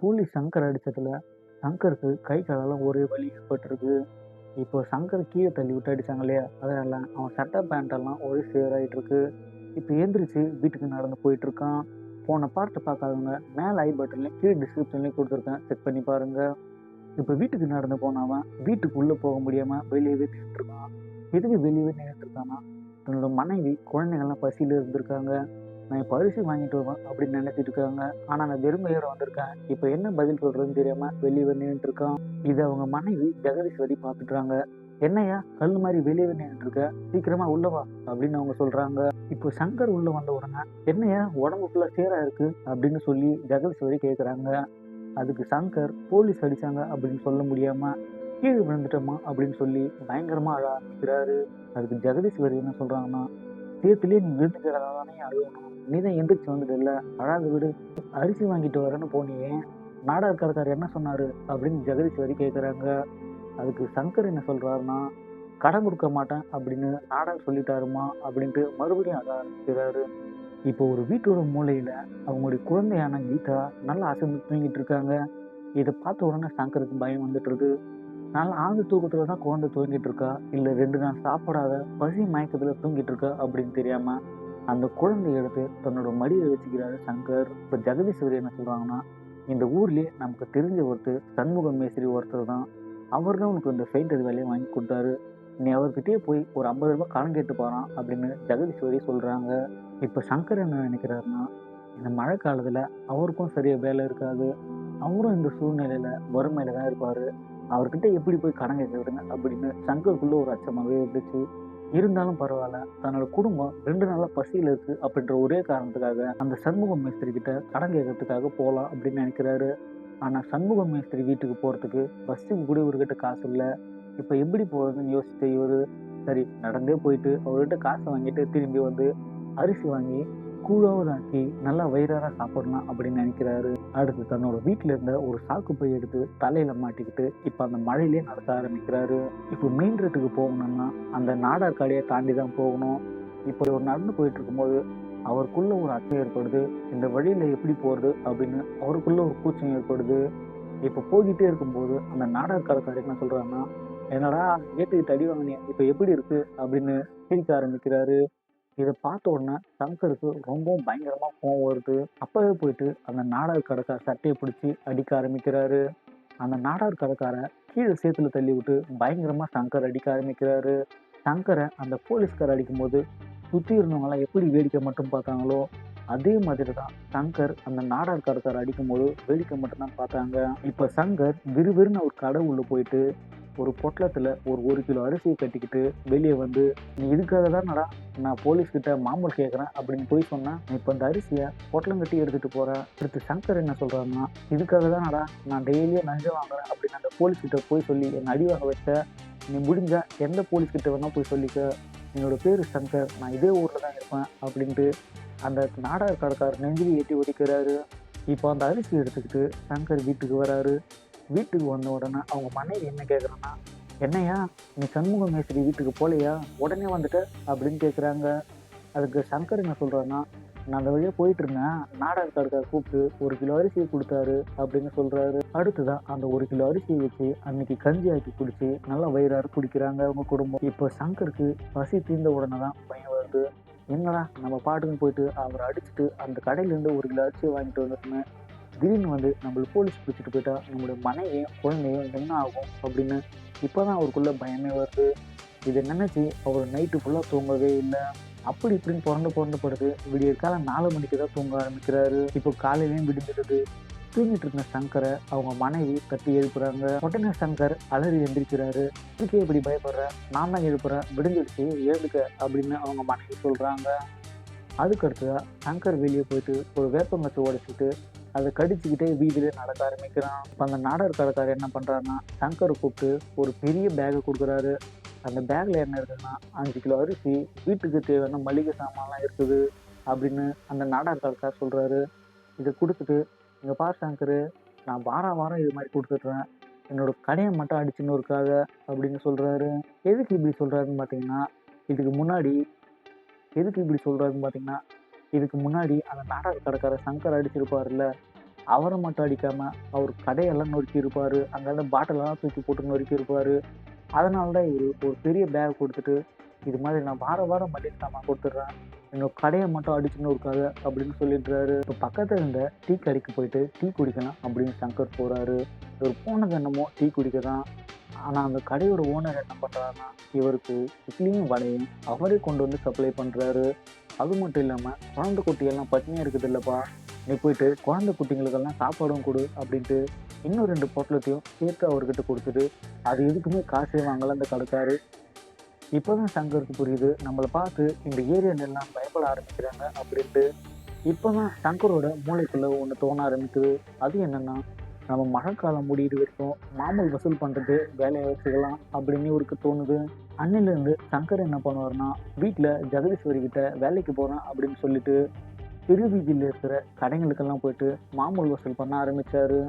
புலி சங்கர் அடிச்சதுல சங்கருக்கு கை காலெல்லாம் ஒரே வழி ஏற்பட்டிருக்கு. இப்போ சங்கர் கீழே தள்ளி விட்டு அடிச்சாங்க இல்லையா? அதெல்லாம் அவன் சட்டை பேண்ட்டெல்லாம் ஒரே சேராயிட்டு இருக்கு இப்போ எந்திரிச்சு வீட்டுக்கு நடந்து போயிட்டு இருக்கான் போன பார்ட்டு பார்க்காதவங்க மேலே ஐ பட்டன்லையும் கீழே டிஸ்கிரிப்ஷன்லையும் கொடுத்துருக்கேன். செக் பண்ணி பாருங்க. இப்போ வீட்டுக்கு நடந்து போனவன் வீட்டுக்குள்ளே போக முடியாமல் வெளியவே நின்றுருக்கான் எதுக்கு வெளியவே நின்றுட்டு தன்னோட மனைவி குழந்தைங்கள்லாம் பசியில் இருந்திருக்காங்க. நான் பரிசு வாங்கிட்டு வருவேன் அப்படின்னு நினைச்சிட்டு இருக்காங்க. ஆனால் நான் வெறுமையோட வந்திருக்கேன் இப்போ என்ன பதில் சொல்றதுன்னு தெரியாம வெளியே நின்றுட்டு இருக்கான் இது அவங்க மனைவி ஜெகதீஸ்வரி பார்த்துட்றாங்க என்னையா கல் மாதிரி வெளியே நின்று இருக்க சீக்கிரமா உள்ளவா அப்படின்னு அவங்க சொல்றாங்க. இப்போ சங்கர் உள்ள வந்த உடனே என்னையா உடம்பு ஃபுல்லா சேரா இருக்கு? அப்படின்னு சொல்லி ஜெகதீஸ்வரி கேட்குறாங்க அதுக்கு சங்கர் போலீஸ் அடிச்சாங்க அப்படின்னு சொல்ல முடியாம கீழே விழுந்துட்டோமா அப்படின்னு சொல்லி பயங்கரமா அழ ஆரம்பிக்கிறாரு. அதுக்கு ஜெகதீஸ்வரி என்ன சொல்றாங்கன்னா சேத்துலேயே நீ விழுந்து கிடந்தாதானே அழுகணும் நீ தான் எந்திரிச்சு வந்துட்டு அழாது விடு. அரிசி வாங்கிட்டு வரேன்னு போனியே. நாடகக்காரக்காரர் என்ன சொன்னாரு? அப்படின்னு ஜெகதீஸ்வரி கேட்குறாங்க அதுக்கு சங்கர் என்ன சொல்றாருன்னா கடன் கொடுக்க மாட்டேன் அப்படின்னு நாடகம் சொல்லிட்டாருமா அப்படின்ட்டு மறுபடியும் அழ ஆரம்பிக்கிறாரு. இப்போ ஒரு வீட்டோட மூலையில அவங்களுடைய குழந்தையான கீதா நல்லா அசைந்து தூங்கிட்டு இருக்காங்க. இதை பார்த்த உடனே சங்கருக்கு பயம் வந்துட்டு இருக்கு நல்லா ஆழ்ந்த தூக்கத்துல தான் குழந்தை தூங்கிட்டு இருக்கா? இல்ல ரெண்டு நாள் சாப்பிடாத பசி மயக்கத்துல தூங்கிட்டு இருக்கா அப்படின்னு தெரியாம அந்த குழந்தைய எடுத்து தன்னோட மடியில வச்சுக்கிறாரு சங்கர். இப்ப ஜெகதீஸ்வரி என்ன சொல்றாங்கன்னா இந்த ஊர்லயே நமக்கு தெரிஞ்ச ஒருத்தர் சண்முக மேஸ்திரி ஒருத்தர் தான். அவர் தான் உனக்கு இந்த பெயிண்டர் வேலையை வாங்கி கொடுத்தாரு. நீ அவர்கிட்டயே போய் ஒரு ஐம்பது ரூபாய் கடன் கேட்டு போறான் அப்படின்னு ஜெகதீஸ்வரி சொல்றாங்க. இப்ப சங்கர் என்ன நினைக்கிறாருன்னா இந்த மழை காலத்துல அவருக்கும் சரியா வேலை இருக்காது. அவரும் இந்த சூழ்நிலையில வறுமையில தான் இருப்பாரு. அவர்கிட்ட எப்படி போய் கடன் கேட்கறதுங்க அப்படின்னு சங்கருக்குள்ள ஒரு அச்சமாகவே இருந்துச்சு. இருந்தாலும் பரவாயில்ல. தன்னோட குடும்பம் ரெண்டு நாளாக பசியில் இருக்கு அப்படின்ற ஒரே காரணத்துக்காக அந்த சண்முகம் மேஸ்திரி கிட்ட கடன் கேட்கறதுக்காக போகலாம் அப்படின்னு நினைக்கிறாரு. ஆனால் சண்முகம் மேஸ்திரி வீட்டுக்கு போகிறதுக்கு பஸ்ஸுக்கு கூட இவர்கிட்ட காசு இல்லை. இப்போ எப்படி போகிறதுன்னு யோசிச்சு இவர் சரி நடந்தே போயிட்டு அவர்கிட்ட காசை வாங்கிட்டு திரும்பி வந்து அரிசி வாங்கி கூழாவது ஆக்கி நல்லா வயிறார சாப்பிடலாம் அப்படின்னு நினைக்கிறாரு. அடுத்து தன்னோட வீட்டுல இருந்த ஒரு சாக்கு பை எடுத்து தலையில மாட்டிக்கிட்டு இப்ப அந்த மழையிலே நடக்க ஆரம்பிக்கிறாரு. இப்போ மெயின் போகணும்னா அந்த நாடார் காடையை தாண்டி தான் போகணும். இப்போ இவர் நடந்து போயிட்டு இருக்கும்போது அவருக்குள்ள ஒரு அச்சம் ஏற்படுது. இந்த வழியில எப்படி போறது அப்படின்னு அவருக்குள்ள ஒரு கூச்சம் ஏற்படுது. இப்போ போய்கிட்டே இருக்கும்போது அந்த நாடக கடைக்காரர் என்ன சொல்றாங்கன்னா என்னடா ஏத்துக்கிட்டு அடி வாங்கினேன் இப்போ எப்படி இருக்கு? அப்படின்னு சிரிக்க ஆரம்பிக்கிறாரு. இதை பார்த்த உடனே சங்கருக்கு ரொம்பவும் பயங்கரமாக கோவம் வருது. அப்போவே போயிட்டு அந்த நாடார் கடைக்கார சட்டையை பிடிச்சி அடிக்க ஆரம்பிக்கிறாரு. அந்த நாடார் கடைக்காரை கீழே சேத்துல தள்ளி விட்டு பயங்கரமாக சங்கர் அடிக்க ஆரம்பிக்கிறாரு. சங்கரை அந்த போலீஸ்கார் அடிக்கும்போது சுற்றி இருந்தவங்களாம் எப்படி வேடிக்கை மட்டும் பார்த்தாங்களோ அதே மாதிரி தான் சங்கர் அந்த நாடார் கடைக்கார அடிக்கும்போது வேடிக்கை மட்டும்தான் பார்த்தாங்க. இப்போ சங்கர் விறுவிறுன்னு ஒரு கடை உள்ள போயிட்டு ஒரு பொட்டலத்தில் ஒரு ஒரு கிலோ அரிசியை கட்டிக்கிட்டு வெளியே வந்து நீ இதுக்காக நடா நான் போலீஸ் கிட்ட மாமூல் கேட்குறேன் அப்படின்னு போய் சொன்னேன் நீ இப்போ இந்த அரிசியை பொட்டலம் கட்டி எடுத்துகிட்டு போகிறேன் அடுத்து சங்கர் என்ன சொல்கிறாருன்னா இதுக்காக தானடா நான் டெய்லியும் லஞ்சம் வாங்குறேன் அப்படின்னு அந்த போலீஸ் கிட்ட போய் சொல்லி என்னை அடிவாக வச்ச நீ முடிஞ்ச எந்த போலீஸ் கிட்ட வேணால் போய் சொல்லிக்க. என்னோடய பேர் சங்கர். நான் இதே ஊரில் தான் இருப்பேன் அப்படின்ட்டு அந்த நாடக கடைக்காரர் நெஞ்சிலி ஏற்றி ஒடிக்கிறாரு இப்போ அந்த அரிசி எடுத்துக்கிட்டு சங்கர் வீட்டுக்கு வராரு. வீட்டுக்கு வந்த உடனே அவங்க மனைவி என்ன கேட்குறான்னா என்னையா நீ சண்முக மேஸ்திரி வீட்டுக்கு போகலையா? உடனே வந்துட்ட? அப்படின்னு கேட்குறாங்க அதுக்கு சங்கர் என்ன சொல்கிறான்னா நான் அந்த வழியாக போயிட்டு இருந்தேன். நாடக கூப்பிட்டு ஒரு கிலோ அரிசியை கொடுத்தாரு அப்படின்னு சொல்கிறாரு அடுத்துதான் அந்த ஒரு கிலோ அரிசியை வச்சு அன்னைக்கு கஞ்சி ஆக்கி குடிச்சு நல்லா வயிறாறு குடிக்கிறாங்க அவங்க குடும்பம். இப்போ சங்கருக்கு பசி தீர்ந்த உடனே தான் பயம் வருது. என்னடா நம்ம பாட்டுக்குன்னு போயிட்டு அவரை அடிச்சுட்டு அந்த கடையிலேருந்து ஒரு கிலோ அரிசியை வாங்கிட்டு வந்துருமே திடீர்னு வந்து நம்மள போலீஸ் பிடிச்சிட்டு போயிட்டா நம்மளுடைய மனைவியும் குழந்தையும் என்ன ஆகும் அப்படின்னு இப்போ தான் அவருக்குள்ளே பயமே வருது. இதை நினச்சி அவர் நைட்டு ஃபுல்லாக தூங்கவே இல்லை. அப்படி இப்படின்னு பிறந்து புரண்டு படுது விடிய காலம் நாலு மணிக்கு தான் தூங்க ஆரம்பிக்கிறாரு. இப்போ காலையிலையும் விடிஞ்சிடுது. தூங்கிட்டு இருந்த சங்கரை அவங்க மனைவி தட்டி எழுப்புறாங்க. உடனே சங்கர் அலறி எந்திரிக்கிறாரு. இதுக்கே இப்படி பயப்படுற? நான் தான் எழுப்புறேன். விடிஞ்சிடுச்சு. எழுதுக்க அப்படின்னு அவங்க மனைவி சொல்றாங்க. அதுக்கடுத்ததாக சங்கர் வெளியே போயிட்டு ஒரு வேப்பங்கத்தை உடைச்சிட்டு அதை கடிச்சுக்கிட்டே வீதியிலே நடக்க ஆரம்பிக்கிறான். இப்போ அந்த நாடக கடைக்காரர் என்ன பண்ணுறாருன்னா சங்கரை கூப்பிட்டு ஒரு பெரிய பேகை கொடுக்குறாரு. அந்த பேக்கில் என்ன இருக்குதுன்னா அஞ்சு கிலோ அரிசி வீட்டுக்கு தேவையான மளிகை சாமான்லாம் இருக்குது அப்படின்னு அந்த நாடார் கடைக்காரர் சொல்கிறாரு இதை கொடுத்துட்டு இங்கே பார் சங்கரு நான் வாரம் வாரம் இது மாதிரி கொடுத்துட்றேன். என்னோட கடையை மட்டும் அடிச்சுன்னு இருக்காத அப்படின்னு சொல்கிறாரு எதுக்கு இப்படி சொல்கிறாருன்னு பார்த்தீங்கன்னா இதுக்கு முன்னாடி எதுக்கு இப்படி சொல்கிறாருன்னு பார்த்தீங்கன்னா இதுக்கு முன்னாடி அந்த நாடக கடைக்காரர் சங்கர் அடிச்சிருப்பாருல்ல அவரை மட்டும் அடிக்காமல் அவர் கடையெல்லாம் நொறுக்கி இருப்பார் அங்கே பாட்டிலெல்லாம் தூக்கி போட்டு நொறுக்கி இருப்பார் அதனால தான் இவர் ஒரு பெரிய பேக் கொடுத்துட்டு இது மாதிரி நான் வார வாரம் மளிகை சாமான் கொடுத்துட்றேன் என்னோட கடையை மட்டும் அடிச்சுன்னு இருக்காது அப்படின்னு சொல்லிடுறாரு. இப்போ பக்கத்தில் இருந்த டீ கடைக்கு போயிட்டு டீ குடிக்கலாம் அப்படின்னு சங்கர் போகிறாரு இவர் போனது என்னமோ டீ குடிக்க தான் ஆனால் அந்த கடையோட ஓனர் என்ன பண்ணுறாருன்னா இவருக்கு இட்லியும் வடையும் அவரே கொண்டு வந்து சப்ளை பண்ணுறாரு அது மட்டும் இல்லாமல் குழந்தை குட்டியெல்லாம் பட்னியாக இருக்குது இல்லைப்பா நீ போயிட்டு குழந்தை குட்டிங்களுக்கெல்லாம் சாப்பாடும் கொடு அப்படின்ட்டு இன்னும் ரெண்டு பொட்டலத்தையும் சேர்த்து அவர்கிட்ட கொடுத்துட்டு அது எதுக்குமே காசே வாங்கல அந்த கடைக்காரு இப்போதான் சங்கருக்கு புரியுது நம்மளை பார்த்து இந்த ஏரியால எல்லாம் பயப்பட ஆரம்பிக்கிறாங்க அப்படின்ட்டு. இப்போதான் சங்கரோட மூளைக்குள்ள ஒன்று தோண ஆரம்பிக்குது. அது என்னன்னா நம்ம மழைக்காலம் முடியிற வரைக்கும் மாமல் வசூல் பண்ணுறது வேலையை வச்சுக்கலாம் அப்படின்னு இவருக்கு தோணுது. அன்னிலேருந்து சங்கர் என்ன பண்ணுவார்னா வீட்டில் ஜெகதீஸ்வரி கிட்ட வேலைக்கு போகிறேன் அப்படின்னு சொல்லிட்டு திருவீதியில் இருக்கிற கடைங்களுக்கெல்லாம் போயிட்டு மாமூல் வசூல் பண்ண ஆரம்பிச்சாரு.